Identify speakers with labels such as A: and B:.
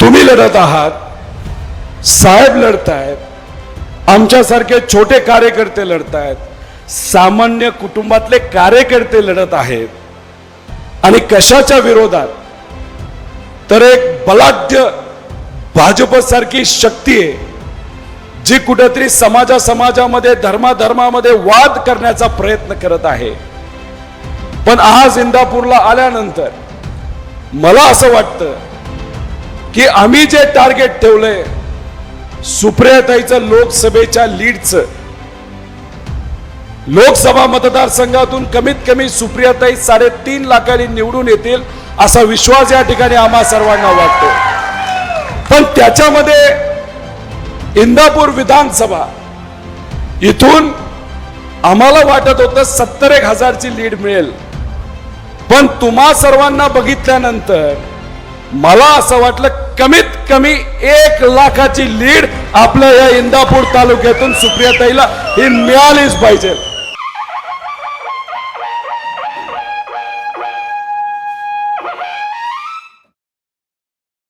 A: तुम्ही लढत आहात साहेब लढतायत आमच्यासारखे छोटे कार्यकर्ते लढतायत सामान्य कुटुंबातले कार्यकर्ते लढत आहेत. आणि कशाच्या विरोधात? तर एक बलाढ्य भाजपसारखी शक्ती आहे जी कुठेतरी समाजा समाजामध्ये धर्माधर्मामध्ये वाद करण्याचा प्रयत्न करत आहे. पण आज इंदापूरला आल्यानंतर मला असं वाटतं की आम्ही जे टार्गेट ठेवलंय सुप्रियाताईचं लोकसभेच्या लीडचं लोकसभा मतदारसंघातून कमीत कमी सुप्रियाताई साडेतीन लाखांनी निवडून येतील असा विश्वास या ठिकाणी आम्हा सर्वांना वाटतो. पण त्याच्यामध्ये इंदापूर विधानसभा इथून आम्हाला वाटत होतं सत्तर एक हजारची लीड मिळेल. पण तुम्हा सर्वांना बघितल्यानंतर मला असं वाटलं कमीत कमी एक लाखाची लीड आपल्या या इंदापूर तालुक्यातून सुप्रियाताईला ही मिळालीच पाहिजे.